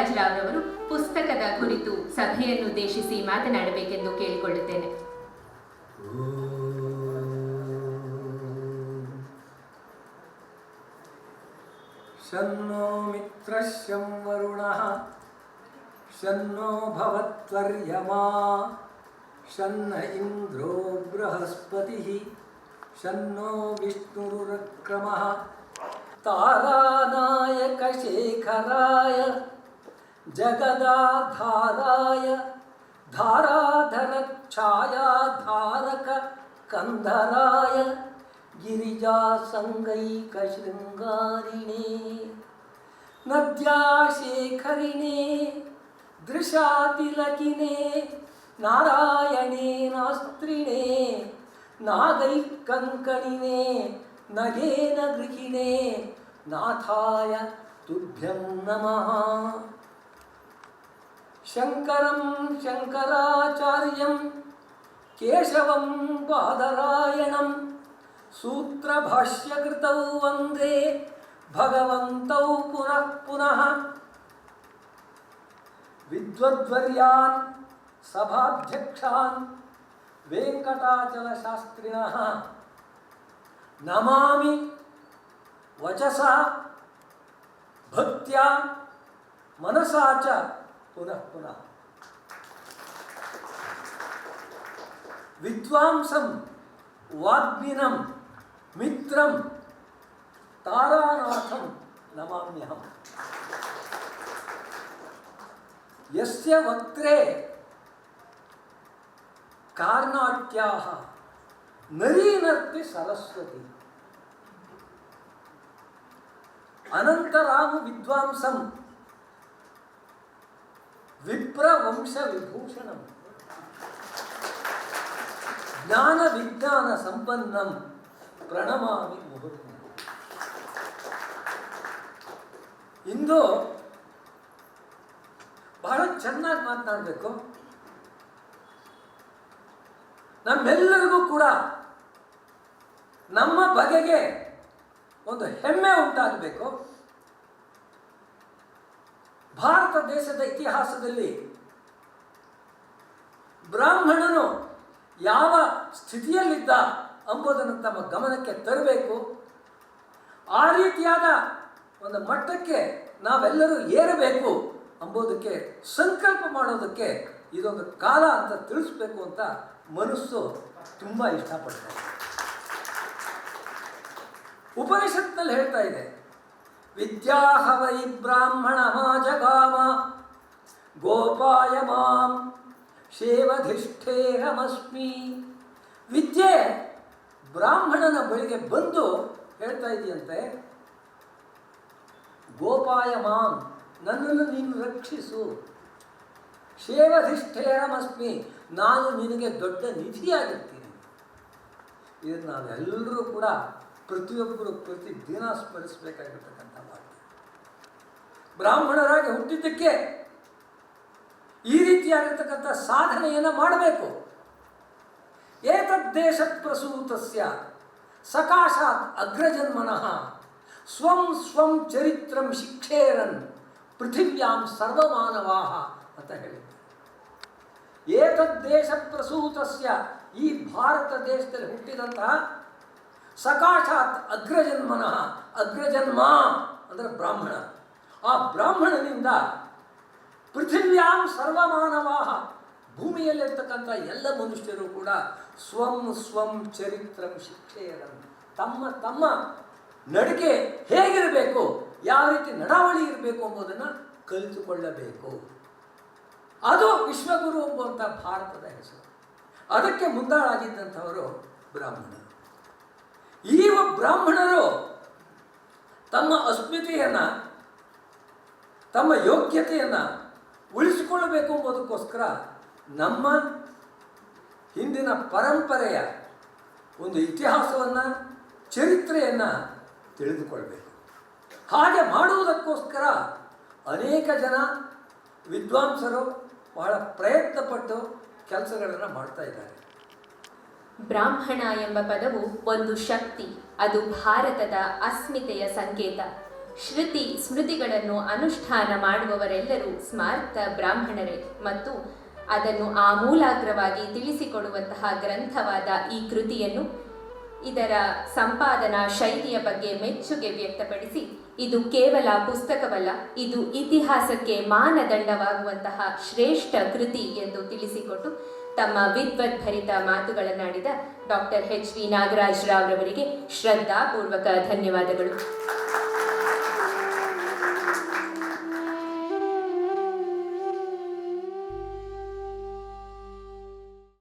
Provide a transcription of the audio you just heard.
ಪುಟ್ಟರಾಜುಲಾವ್ರವರು ಪುಸ್ತಕದ ಕುರಿತು ಸಭೆಯನ್ನುದ್ದೇಶಿಸಿ ಮಾತನಾಡಬೇಕೆಂದು ಕೇಳಿಕೊಳ್ಳುತ್ತೇನೆ. ಶನ್ನೋ ಮಿತ್ರಶ್ಯಂ ವರುಣ, ಶನ್ನೋ ಭವತ್ವರ್ಯಮಾ, ಶನ್ನ ಇಂದ್ರೋ ಬೃಹಸ್ಪತಿ, ಶನ್ನೋ ವಿಷ್ಣುರುಕ್ರಮ, ತಾರಾನಾಯಕ ಶೇಖರಾಯ जगदाधाराय धाराधरच्छायाधारक कन्धराय गिरिजासङ्गैकशृङ्गारिणे नद्याशेखरिणे दृशातिलकिने नारायणे नास्त्रिणे नागैकङ्कणिने नगेन गृहिणे नाथाय तुभ्यं नमः। शङ्करं शङ्कराचार्यं, केशवं बादरायणं, सूत्रभाष्यकृतौ वंदे, भगवन्तौ पुनः पुनः। विद्वद्वर्यान्, सभाध्यक्षान् वेङ्कटाचलशास्त्रिणः नमामि वचसा, भक्त्या, मनसा च पुनः पुनः। विद्वांसं वाग्मिनं मित्रं तारानाथं नमाम्यहम्। यस्य वक्त्रे कार्नाट्याः नरीनर्ति सरस्वती। अनन्तरामु विद्वांसं ವಿಪ್ರ ವಂಶ ವಿಭೂಷಣಂ ಜ್ಞಾನ ವಿಜ್ಞಾನ ಸಂಪನ್ನ ಪ್ರಣಮಾಮಿ ಮುಹೂರ್ತ ಇಂದು ಬಹಳ ಚೆನ್ನಾಗಿ ಮಾತನಾಡಬೇಕು. ನಮ್ಮೆಲ್ಲರಿಗೂ ಕೂಡ ನಮ್ಮ ಬಗೆಗೆ ಒಂದು ಹೆಮ್ಮೆ ಉಂಟಾಗಬೇಕು. ಭಾರತ ದೇಶದ ಇತಿಹಾಸದಲ್ಲಿ ಬ್ರಾಹ್ಮಣನು ಯಾವ ಸ್ಥಿತಿಯಲ್ಲಿದ್ದ ಎಂಬುದನ್ನು ತಮ್ಮ ಗಮನಕ್ಕೆ ತರಬೇಕು. ಆ ರೀತಿಯಾದ ಒಂದು ಮಟ್ಟಕ್ಕೆ ನಾವೆಲ್ಲರೂ ಏರಬೇಕು ಅಂಬೋದಕ್ಕೆ ಸಂಕಲ್ಪ ಮಾಡೋದಕ್ಕೆ ಇದೊಂದು ಕಾಲ ಅಂತ ತಿಳಿಸ್ಬೇಕು ಅಂತ ಮನಸ್ಸು ತುಂಬ ಇಷ್ಟಪಡ್ತಾರೆ ಉಪನಿಷತ್ನಲ್ಲಿ ಹೇಳ್ತಾ ಇದೆ ವಿದ್ಯಾಹವೈ ಬ್ರಾಹ್ಮಣ ಜಗಾಮ ಗೋಪಾಯ ಮಾಂ ಶೇವಧಿಷ್ಠೇರಮಸ್ಮಿ. ವಿದ್ಯೆ ಬ್ರಾಹ್ಮಣನ ಬಳಿಗೆ ಬಂದು ಹೇಳ್ತಾ ಇದೆಯಂತೆ, ಗೋಪಾಯ ಮಾಂ, ನನ್ನನ್ನು ನೀನು ರಕ್ಷಿಸು. ಶೇವಧಿಷ್ಠೇರಮಸ್ಮಿ, ನಾನು ನಿನಗೆ ದೊಡ್ಡ ನಿಧಿಯಾಗಿರ್ತೀನಿ. ಇದನ್ನು ನಾವೆಲ್ಲರೂ ಕೂಡ ಪ್ರತಿಯೊಬ್ಬರು ಪ್ರತಿದಿನ ಸ್ಮರಿಸಬೇಕಾಗಿರ್ತಕ್ಕಂಥ ಬ್ರಾಹ್ಮಣರಾಗಿ ಹುಟ್ಟಿದ್ದಕ್ಕೆ ಈ ರೀತಿಯಾಗಿರ್ತಕ್ಕಂಥ ಸಾಧನೆಯನ್ನು ಮಾಡಬೇಕು. ಏತದ್ದೇಶ ಪ್ರಸೂತಸ್ಯ ಸಕಾಶಾತ್ ಅಗ್ರಜನ್ಮನಃ ಸ್ವಂ ಸ್ವಂ ಚರಿತ್ರಂ ಶಿಕ್ಷೇರನ್ ಪೃಥಿವ್ಯಾಂ ಸರ್ವಮಾನವಾಹ ಅಂತ ಹೇಳಿದ್ದಾರೆ ಏತದ್ದೇಶ ಪ್ರಸೂತಸ್ಯ ಈ ಭಾರತ ದೇಶದಲ್ಲಿ ಹುಟ್ಟಿದಂತಹ ಸಕಾಶಾತ್ ಅಗ್ರಜನ್ಮನಃ ಅಗ್ರಜನ್ಮ ಅಂದರೆ ಬ್ರಾಹ್ಮಣ. ಆ ಬ್ರಾಹ್ಮಣನಿಂದ ಪೃಥಿವ್ಯಾಂ ಸರ್ವಮಾನವಾಹ, ಭೂಮಿಯಲ್ಲಿರ್ತಕ್ಕಂಥ ಎಲ್ಲ ಮನುಷ್ಯರು ಕೂಡ ಸ್ವಂ ಸ್ವಂ ಚರಿತ್ರಂ ಶಿಕ್ಷೆಯರಂ ತಮ್ಮ ತಮ್ಮ ನಡಿಗೆ ಹೇಗಿರಬೇಕು, ಯಾವ ರೀತಿ ನಡಾವಳಿ ಇರಬೇಕು ಎಂಬುದನ್ನು ಕಲಿತುಕೊಳ್ಳಬೇಕು. ಅದು ವಿಶ್ವಗುರು ಎಂಬುವಂಥ ಭಾರತದ ಹೆಸರು. ಅದಕ್ಕೆ ಮುಂದಾಳಾಗಿದ್ದಂಥವರು ಬ್ರಾಹ್ಮಣರು. ಈ ಬ್ರಾಹ್ಮಣರು ತಮ್ಮ ಅಸ್ಮಿತೆಯನ್ನು ತಮ್ಮ ಯೋಗ್ಯತೆಯನ್ನು ಉಳಿಸಿಕೊಳ್ಳಬೇಕು ಎಂಬುದಕ್ಕೋಸ್ಕರ ನಮ್ಮ ಹಿಂದಿನ ಪರಂಪರೆಯ ಒಂದು ಇತಿಹಾಸವನ್ನು, ಚರಿತ್ರೆಯನ್ನು ತಿಳಿದುಕೊಳ್ಬೇಕು. ಹಾಗೆ ಮಾಡುವುದಕ್ಕೋಸ್ಕರ ಅನೇಕ ಜನ ವಿದ್ವಾಂಸರು ಬಹಳ ಪ್ರಯತ್ನಪಟ್ಟು ಕೆಲಸಗಳನ್ನು ಮಾಡ್ತಾ ಇದ್ದಾರೆ. ಬ್ರಾಹ್ಮಣ ಎಂಬ ಪದವು ಒಂದು ಶಕ್ತಿ, ಅದು ಭಾರತದ ಅಸ್ಮಿತೆಯ ಸಂಕೇತ. ಶ್ರುತಿ ಸ್ಮೃತಿಗಳನ್ನು ಅನುಷ್ಠಾನ ಮಾಡುವವರೆಲ್ಲರೂ ಸ್ಮಾರ್ಥ ಬ್ರಾಹ್ಮಣರೇ ಮತ್ತು ಅದನ್ನು ಆಮೂಲಾಗ್ರವಾಗಿ ತಿಳಿಸಿಕೊಡುವಂತಹ ಗ್ರಂಥವಾದ ಈ ಕೃತಿಯನ್ನು ಇದರ ಸಂಪಾದನಾ ಶೈಲಿಯ ಬಗ್ಗೆ ಮೆಚ್ಚುಗೆ ವ್ಯಕ್ತಪಡಿಸಿ, ಇದು ಕೇವಲ ಪುಸ್ತಕವಲ್ಲ, ಇದು ಇತಿಹಾಸಕ್ಕೆ ಮಾನದಂಡವಾಗುವಂತಹ ಶ್ರೇಷ್ಠ ಕೃತಿ ಎಂದು ತಿಳಿಸಿಕೊಟ್ಟು ತಮ್ಮ ವಿದ್ವದ್ಭರಿತ ಮಾತುಗಳನ್ನಾಡಿದ ಡಾಕ್ಟರ್ ಎಚ್ ವಿ ನಾಗರಾಜ್ ರಾವ್ರವರಿಗೆ ಶ್ರದ್ಧಾಪೂರ್ವಕ ಧನ್ಯವಾದಗಳು.